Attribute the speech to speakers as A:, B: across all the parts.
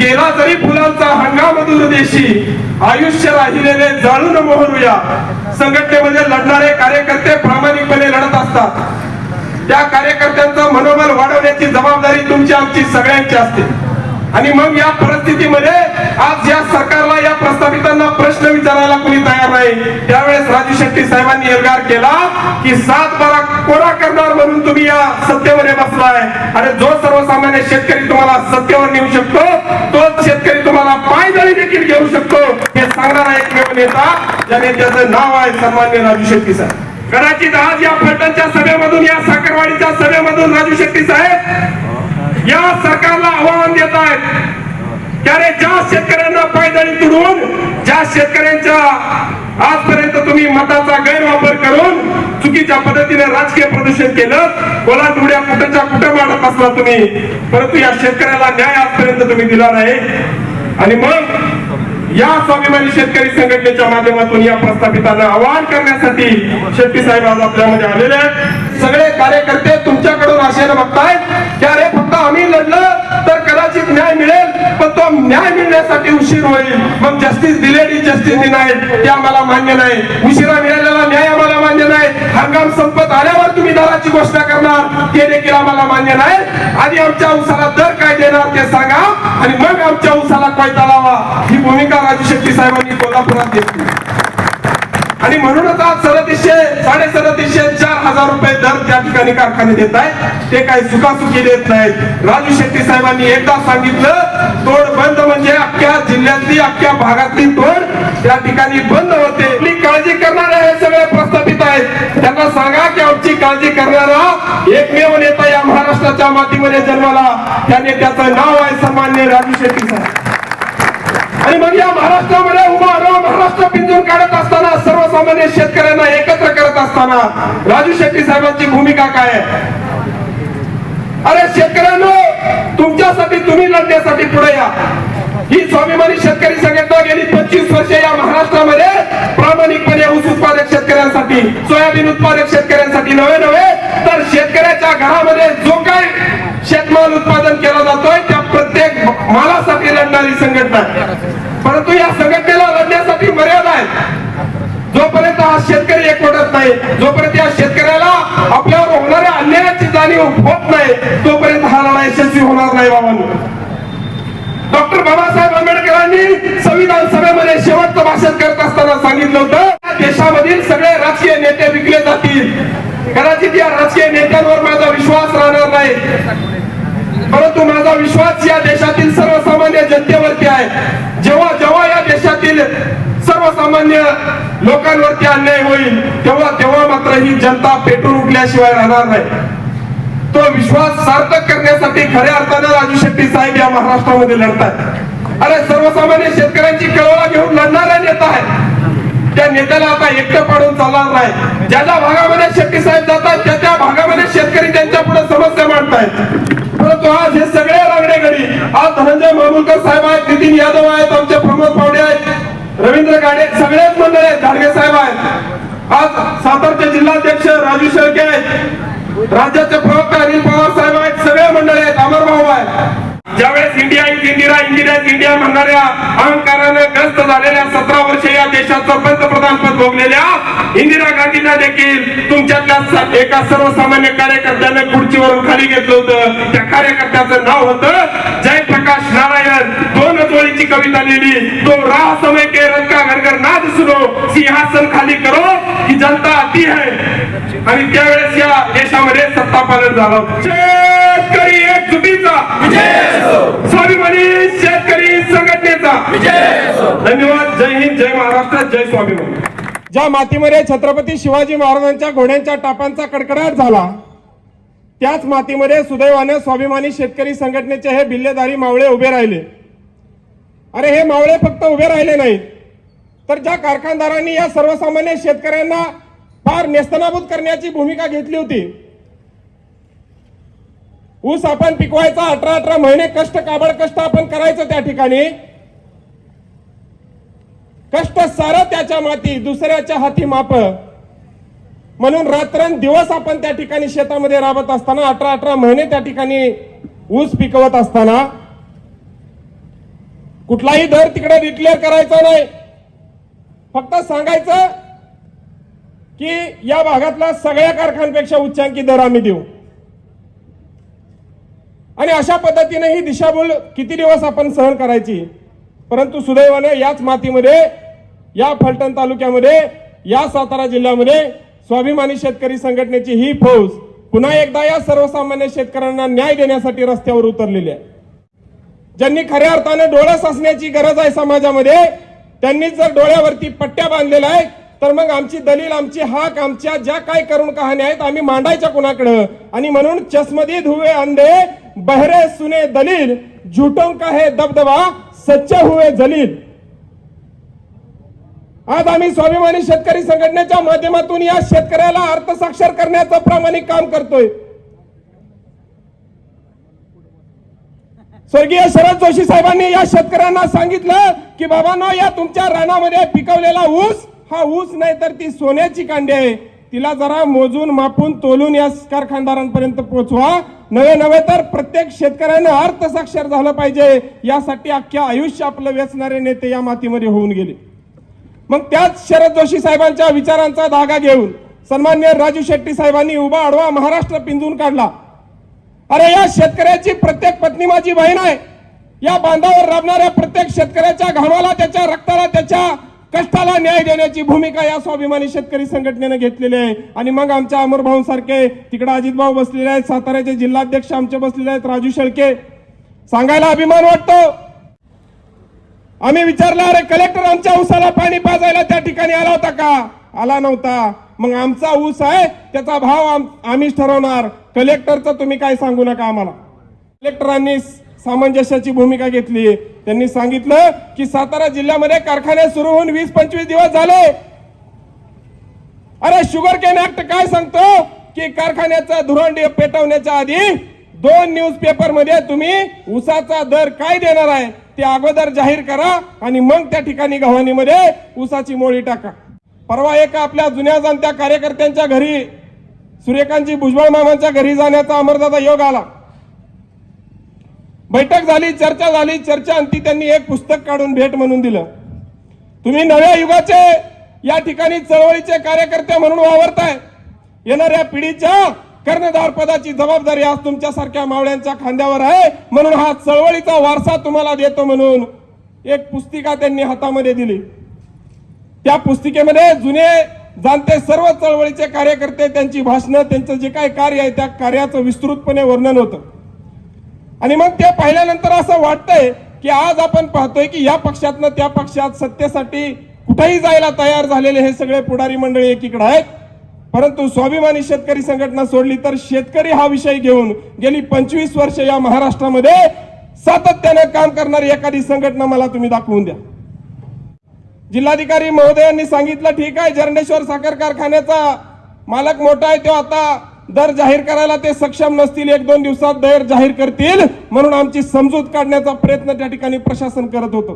A: गेला जरी फुलांचा हंगाम दूरदेशी आयुष्य राहिलेले जाळून मोहरूया. संघटनेमध्ये लढणारे कार्यकर्ते प्रामाणिकपणे लढत असतात. त्या कार्यकर्त्यांचं मनोबल वाढवण्याची जबाबदारी तुमची आमची सगळ्यांची असते. आणि मग या परिस्थितीमध्ये आज या सरकारला या प्रस्थापितांना प्रश्न विचारायला कोणी तयार नाही. त्यावेळेस राजू शेट्टी साहेबांनी एल्गार केला की सात बारा कोरा करणार म्हणून तुम्ही या सत्तेमध्ये बसलाय. आणि जो सर्वसामान्य शेतकरी तुम्हाला सत्तेवर नेऊ शकतो तोच शेतकरी तुम्हाला पायदळी देखील घेऊ शकतो. हे सांगणारा एकमेव नेता ज्या नेत्याचं नाव आहे सन्मान्य राजू शेट्टी साहेब. कदाचित आज या फलटणच्या सभेमधून या साखरवाडीच्या सभेमधून राजू शेट्टी साहेब या सरकारला आव्हान देत आहेत. त्याने ज्या शेतकऱ्यांना पायदळी तुडवून ज्या शेतकऱ्यांच्या आजपर्यंत तुम्ही मताचा गैरवापर करून चुकीच्या पद्धतीने राजकीय प्रदूषण केलं कोला उड्या कुठच्या कुठं मांडत असला तुम्ही परंतु या शेतकऱ्याला न्याय आजपर्यंत तुम्ही दिला नाही. आणि मग या स्वाभिमानी शेतकरी संघटनेच्या माध्यमातून या प्रस्थापितांना आवाहन करण्यासाठी शेट्टी साहेब आज आपल्यामध्ये आलेले आहेत. सगळे कार्यकर्ते तुमच्याकडून आशेनं बघतायत. की अरे आम्ही लढलं तर कदाचित न्याय मिळेल पण तो न्याय मिळण्यासाठी उशीर होईल. मग जस्टिस दिलेली जस्टिस नाही ते आम्हाला मान्य नाही. उशिरा मिळालेला न्याय आम्हाला मान्य नाही. हंगाम संपत आल्यावर तुम्ही दराची घोषणा करणार ते देखील आम्हाला मान्य नाही. आधी आमच्या उसाला दर काय देणार ते सांगा आणि मग आमच्या उसाला कोयता लावा. ही भूमिका राजू शेट्टी साहेबांनी कोल्हापुरात घेतली. आणि म्हणूनच आज सदतीसशे साडे सदतीसशे चार हजार रुपये दर त्या ठिकाणी कारखाने देत आहेत. ते काही सुखासुखी देत नाहीत. राजू शेट्टी साहेबांनी एकदा सांगितलं तोड बंद म्हणजे अख्ख्या जिल्ह्यातली अख्ख्या भागातली तोड त्या ठिकाणी बंद होते. आपली काळजी करणारे हे सगळे प्रस्थापित आहेत. त्यांना सांगा की आमची काळजी करणारा एकमेव नेता या महाराष्ट्राच्या मातीमध्ये जन्माला. त्या नेत्याचं नाव आहे सन्मान्य राजू शेट्टी साहेब. आणि मग या महाराष्ट्रामध्ये उभा राहून महाराष्ट्र पिंजून काढत असताना सर्वसामान्य शेतकऱ्यांना एकत्र करत असताना राजू शेट्टी साहेबांची भूमिका काय अरे शेतकऱ्यांनो तुमच्यासाठी तुम्ही लढण्यासाठी पुढे या. ही स्वाभिमानी शेतकरी संघटना गेली पंचवीस वर्षे या महाराष्ट्रामध्ये. प्रामाणिकपणे ऊस उत्पादक शेतकऱ्यांसाठी सोयाबीन उत्पादक शेतकऱ्यांसाठी नव्हे नव्हे तर शेतकऱ्याच्या घरामध्ये जो काय शेतमाल उत्पादन केला जातोय त्या प्रत्येक मालासाठी लढणारी संघटना परंतु या संघटनेला लढण्यासाठी मर्यादा आहे. जोपर्यंत हा शेतकरी एकवटत नाही जोपर्यंत या शेतकऱ्याला आपल्यावर होणाऱ्या अन्यायाची जाणीव होत नाही तोपर्यंत हा लढा यशस्वी होणार नाही बाबांनो डॉक्टर बाबासाहेब आंबेडकरांनी संविधान सभेमध्ये शेवटचं भाषण करत असताना सांगितलं होतं देशामधील सगळे राजकीय नेते विकले जातील. कदाचित या राजकीय नेत्यांवर माझा विश्वास राहणार नाही. परंतु माझा विश्वास या देशातील सर्वसामान्य जनतेवरती आहे. जेव्हा जेव्हा या देशातील सर्वसामान्य लोकांवरती अन्याय होईल तेव्हा तेव्हा मात्र ही जनता पेटून उठल्याशिवाय राहणार नाही. तो विश्वास सार्थक करण्यासाठी खऱ्या अर्थानं राजू शेट्टी साहेब या महाराष्ट्रामध्ये लढतात अरे सर्वसामान्य शेतकऱ्यांची कळवळा घेऊन लढणारा नेता आहे त्या नेत्याला आता एकटं पाडून चालणार नाही ज्या ज्या भागामध्ये शेट्टी साहेब जातात त्या त्या भागामध्ये शेतकरी त्यांच्या पुढे समस्या मांडतायत. परंतु आज हे सगळे रांगडे गडी आज धनंजय मामुलकर साहेब आहेत नितीन यादव आहेत आमचे प्रमोद पावडे आहेत रवींद्र गाडे सगळेच मंडळ आहेत धाडगे साहेब आहेत. आज सातारचे जिल्हाध्यक्ष राजू शेळके आहेत. राज्याचे प्रवक्ते अनिल पवार साहेब आहेत सगळे मंडळ आहेत अमर भाऊ आहेत. ज्यावेळेस India is Indira Indira India म्हणणाऱ्या अहंकारानं ग्रस्त झालेल्या सतरा वर्ष या देशाचं पंतप्रधान पद भोगलेल्या इंदिरा गांधींना देखील तुमच्यातल्या एका सर्वसामान्य कार्यकर्त्याने खुर्चीवरून खाली घेतलं होतं. त्या कार्यकर्त्याचं नाव होतं जयप्रकाश नारायण. दोन जोडीची कविता लिहिली. तो राह समय के रंग का घर घर नाद सुनो. सिंहासन खाली करो की जनता आती है. आणि त्यावेळेस या देशामध्ये सत्ता पालन झालं शेतकरी एक चुकीचा स्वाभिमानी शेतकरी संघटनेचा धन्यवाद जय हिंद जय महाराष्ट्र जय स्वामी
B: ज्या मातीमध्ये छत्रपती शिवाजी महाराजांच्या घोड्यांच्या टापांचा कडकडाट झाला त्याच मातीमध्ये सुदैवाने स्वाभिमानी शेतकरी संघटनेचे हे बिल्लेदारी मावळे उभे राहिले. अरे हे मावळे फक्त उभे राहिले नाहीत तर ज्या कारखानदारांनी या सर्वसामान्य शेतकऱ्यांना फार नेस्तनाबूत करण्याची भूमिका घेतली होती ऊस आपण पिकवायचा अठरा अठरा महिने कष्ट काबड कष्ट आपण करायचं त्या ठिकाणी कष्ट सारं त्याच्या माती दुसऱ्याच्या हाती माप. म्हणून रात्रंदिवस आपण त्या ठिकाणी शेतामध्ये राबत असताना अठरा अठरा महिने त्या ठिकाणी ऊस पिकवत असताना कुठलाही दर तिकडे डिक्लेअर करायचा नाही. फक्त सांगायचं की या भागातला सगळ्या कारखान्यांपेक्षा उच्चांकी दर आम्ही देऊ. आणि अशा पद्धतीने ही दिशाभूल किती दिवस आपण सहन करायची? परंतु सुदैवाने याच मातीमध्ये या फलटण तालुक्यामध्ये या सातारा जिल्ह्यामध्ये स्वाभिमानी शेतकरी संघटनेची ही फौज पुन्हा एकदा या सर्वसामान्य शेतकऱ्यांना न्याय देण्यासाठी रस्त्यावर उतरलेली आहे. ज्यांनी खऱ्या अर्थाने डोळस असण्याची गरज आहे समाजामध्ये त्यांनी जर डोळ्यावरती पट्ट्या बांधलेल्या आहेत तर मग आमची दलील आमची हाक आमच्या ज्या काही करुण कहाण्या आहेत आम्ही मांडायच्या कुणाकडं? आणि म्हणून चष्मदीद धुवे अंधे बहरे सुने दलील झुटों का हे दबदबा सच्चे हुए जलील। आज आम्ही स्वाभिमानी शेतकरी संघटनेच्या माध्यमातून या शेतकऱ्याला अर्थसाक्षर करण्याचं प्रामाणिक काम करतोय. स्वर्गीय शरद जोशी साहेबांनी या शेतकऱ्यांना सांगितलं की बाबांनो या तुमच्या रानामध्ये पिकवलेला ऊस हा ऊस नाही तर ती सोन्याची कांडी आहे. तिला जरा मोजून मापून तोलून या कारखानदारांपर्यंत पोहोचवा. नवे नवे तर प्रत्येक शेतकऱ्यानं अर्थसाक्षर झालं पाहिजे. यासाठी अख्ख्या आयुष्य आपलं वेचणारे नेते या मातीमध्ये होऊन गेले. मग त्याच शरद जोशी साहेबांच्या विचारांचा धागा घेऊन सन्मान्य राजू शेट्टी साहेबांनी उभा आडवा महाराष्ट्र पिंजून काढला. अरे या शेतकऱ्याची प्रत्येक पत्नी माझी बहीण आहे. या बांधावर राबणाऱ्या प्रत्येक शेतकऱ्याच्या घामाला त्याच्या रक्ताला त्याच्या कष्टाला न्याय देण्याची भूमिका या स्वाभिमानी शेतकरी संघटनेनं घेतलेली आहे. आणि मग आमच्या अमरभाऊ सारखे तिकडे अजितभाऊ बसलेले आहेत साताऱ्याचे जिल्हाध्यक्ष आमचे बसलेले आहेत राजू शेळके. सांगायला अभिमान वाटतो. आम्ही विचारलं अरे कलेक्टर आमच्या ऊसाला पाणी पाजायला त्या ठिकाणी आला होता का? आला नव्हता. मग आमचा ऊस आहे त्याचा भाव आम्हीच ठरवणार. कलेक्टरचं तुम्ही काय सांगू नका आम्हाला. कलेक्टरांनी सामंजस्याची भूमिका घेतली. त्यांनी सांगितलं की सातारा जिल्ह्यामध्ये कारखाने सुरू होऊन वीस पंचवीस दिवस झाले. अरे शुगर केन ऍक्ट काय सांगतो? की कारखान्याचा धुरण पेटवण्याच्या आधी दोन न्यूज पेपरमध्ये तुम्ही उसाचा दर काय देणार आहे ते अगोदर जाहीर करा आणि मग त्या ठिकाणी गव्हाणीमध्ये उसाची मोळी टाका. परवा एका आपल्या जुन्या जाणत्या कार्यकर्त्यांच्या घरी सूर्यकांतजी भुजबळ मामांच्या घरी जाण्याचा अमरदाचा योग आला. बैठक झाली चर्चा झाली चर्चा अंती त्यांनी एक पुस्तक काढून भेट म्हणून दिलं. तुम्ही नव्या युगाचे या ठिकाणी चळवळीचे कार्यकर्ते म्हणून वावरताय. येणाऱ्या पिढीच्या कर्णधार पदाची जबाबदारी आज तुमच्यासारख्या मावळ्यांच्या खांद्यावर आहे. म्हणून हा चळवळीचा वारसा तुम्हाला देतो म्हणून एक पुस्तिका त्यांनी हातामध्ये दिली. त्या पुस्तिकेमध्ये जुने जाणते सर्व चळवळीचे कार्यकर्ते त्यांची भाषणं त्यांचं जे काही कार्य आहे त्या कार्याचं विस्तृतपणे वर्णन होतं. आणि मग ते पाहिल्यानंतर असं वाटतंय की आज आपण पाहतोय की या पक्षातनं त्या पक्षात सत्तेसाठी कुठेही जायला तयार झालेले हे सगळे पुढारी मंडळी एकीकडे आहेत. परंतु स्वाभिमानी शेतकरी संघटना सोडली तर शेतकरी हा विषय घेऊन गेली पंचवीस वर्ष या महाराष्ट्रामध्ये सातत्याने काम करणारी एखादी संघटना मला तुम्ही दाखवून द्या. जिल्हाधिकारी महोदयांनी सांगितलं ठीक आहे जरंडेश्वर साखर कारखान्याचा मालक मोठा आहे तो आता दर जाहीर करायला ते सक्षम नसतील एक दोन दिवसात दर जाहीर करतील. म्हणून आमची समजूत काढण्याचा प्रयत्न त्या ठिकाणी प्रशासन करत होतं.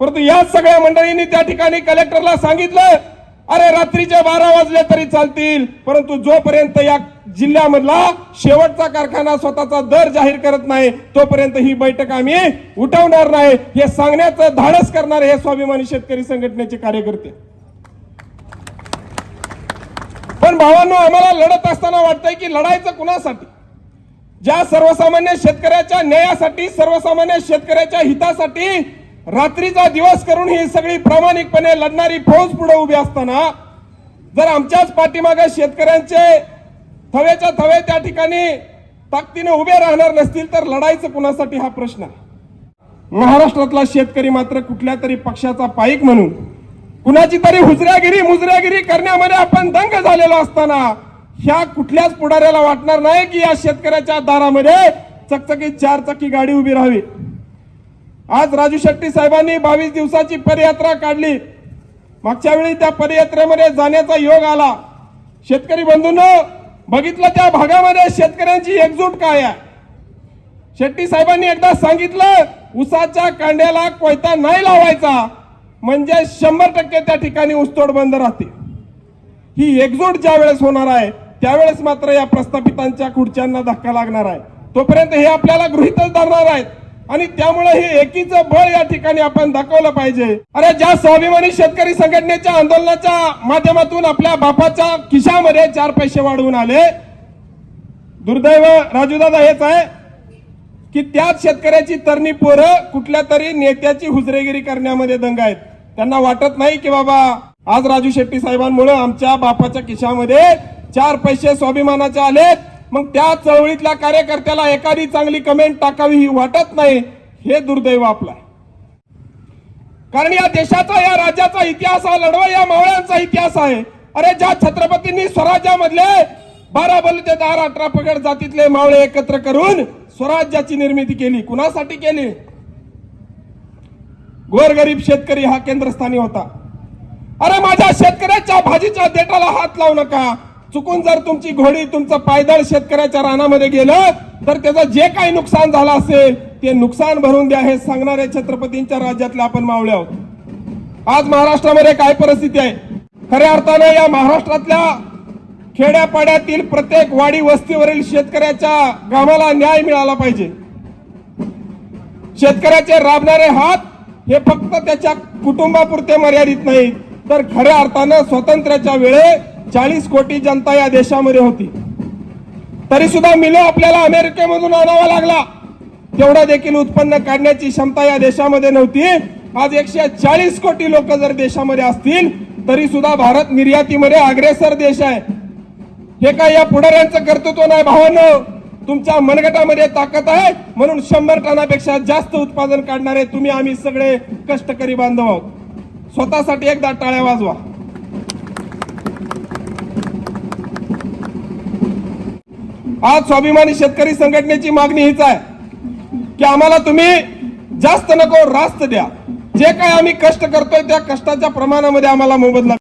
B: परंतु या सगळ्या मंडळींनी त्या ठिकाणी कलेक्टरला सांगितलं अरे रात्रीचे बारा वाजले तरी चालतील. परंतु जोपर्यंत या जिल्ह्यामधला शेवटचा कारखाना स्वतःचा दर जाहीर करत नाही तोपर्यंत ही बैठक आम्ही उठवणार नाही. हे सांगण्याचं धाडस करणारे हे स्वाभिमानी शेतकरी संघटनेचे कार्यकर्ते पण भावांनो आम्हाला लढत असताना वाटतंय की लढायचं कुणासाठी? ज्या सर्वसामान्य शेतकऱ्याच्या न्यायासाठी सर्वसामान्य शेतकऱ्याच्या हितासाठी रात्रीचा दिवस करून ही सगळी प्रामाणिकपणे लढणारी फौज पुढे उभी असताना जर आमच्याच पाठीमागे शेतकऱ्यांचे थवेच्या थवे त्या ठिकाणी ताकदीने उभे राहणार नसतील तर लढायचं कुणासाठी हा प्रश्न आहे? महाराष्ट्रातला शेतकरी मात्र कुठल्या तरी पक्षाचा पाईक म्हणून कुणाची तरी हुजऱ्यागिरी मुजऱ्यागिरी करण्यामध्ये आपण दंग झालेलो असताना ह्या कुठल्याच पुढाऱ्याला वाटणार नाही की या शेतकऱ्याच्या दारामध्ये चकचकीत चार चाकी गाडी उभी राहावी. आज राजू शेट्टी साहेबांनी बावीस दिवसाची पदयात्रा काढली. मागच्या वेळी त्या पदयात्रेमध्ये जाण्याचा योग आला. शेतकरी बंधूंनो बघितलं त्या भागामध्ये शेतकऱ्यांची एकजूट काय आहे? शेट्टी साहेबांनी एकदा सांगितलं उसाच्या कांड्याला कोयता नाही लावायचा. म्हणजे शंभर टक्के त्या ठिकाणी ऊसतोड बंद राहते. ही एकजूट ज्या वेळेस होणार आहे त्यावेळेस मात्र या प्रस्थापितांच्या खुर्च्यांना धक्का लागणार आहे. तोपर्यंत हे आपल्याला गृहितच धरणार आहेत. आणि त्यामुळे हे एकीचं बळ या ठिकाणी आपण दाखवलं पाहिजे. अरे ज्या स्वाभिमानी शेतकरी संघटनेच्या आंदोलनाच्या माध्यमातून आपल्या बापाच्या खिशामध्ये चार पैसे वाढवून आले. दुर्दैव राजूदादा हेच आहे की त्याच शेतकऱ्याची तरणी पोरं कुठल्या तरी नेत्याची हुजरेगिरी करण्यामध्ये दंग आहेत. त्यांना वाटत नाही की बाबा आज राजू शेट्टी साहेबांमुळे आमच्या बापाच्या खिशामध्ये चार पैसे स्वाभिमानाचे आलेत. मग त्या चळवळीतल्या कार्यकर्त्याला एखादी चांगली कमेंट टाकावी ही वाटत नाही हे दुर्दैव आपलं कारण या देशाचा या राज्याचा इतिहास हा लढवा या मावळ्यांचा इतिहास आहे. अरे ज्या छत्रपतींनी स्वराज्यामधले बारा ते दहा अठरा पगड जातीतले मावळे एकत्र करून स्वराज्याची निर्मिती केली. कुणासाठी केली? गोरगरीब शेतकरी हा केंद्रस्थानी होता. अरे माझ्या शेतकऱ्याच्या भाजीच्या देठाला हात लावू नका. चुकून जर तुमची घोडी तुमचं पायदळ शेतकऱ्याच्या रानामध्ये गेलं तर त्याचं जे काही नुकसान झालं असेल ते नुकसान भरून द्या हे सांगणाऱ्या छत्रपतींच्या राज्यातल्या आपण मावळे आहोत. आज महाराष्ट्रामध्ये काय परिस्थिती आहे? खऱ्या अर्थाने या महाराष्ट्रातल्या खेड्यापाड्यातील प्रत्येक वाडी वस्तीवरील शेतकऱ्याच्या गावाला न्याय मिळाला पाहिजे. शेतकऱ्याचे राबणारे हात हे फक्त त्याच्या कुटुंबापुरते मर्यादित नाही तर खऱ्या अर्थानं स्वातंत्र्याच्या वेळे चाळीस कोटी जनता या देशामध्ये होती. तरी सुद्धा मिलो आपल्याला अमेरिकेमधून आणावा लागला. तेवढा देखील उत्पन्न काढण्याची क्षमता या देशामध्ये नव्हती. आज एकशे चाळीस कोटी लोक जर देशामध्ये असतील तरी सुद्धा भारत निर्यातीमध्ये अग्रेसर देश आहे. हे काय या पुढाऱ्यांचं कर्तृत्व नाही भावानं? तुमच्या मनगटामध्ये ताकद आहे. म्हणून शंभर टनापेक्षा जास्त उत्पादन काढणारे तुम्ही आम्ही सगळे कष्टकरी बांधव आहोत. स्वतःसाठी एकदा टाळ्या वाजवा. आज स्वाभिमानी शेतकरी संघटनेची मागणी हीच आहे की आम्हाला तुम्ही जास्त नको रास्त द्या. जे काय आम्ही कष्ट करतोय त्या कष्टाच्या प्रमाणामध्ये आम्हाला मोबदला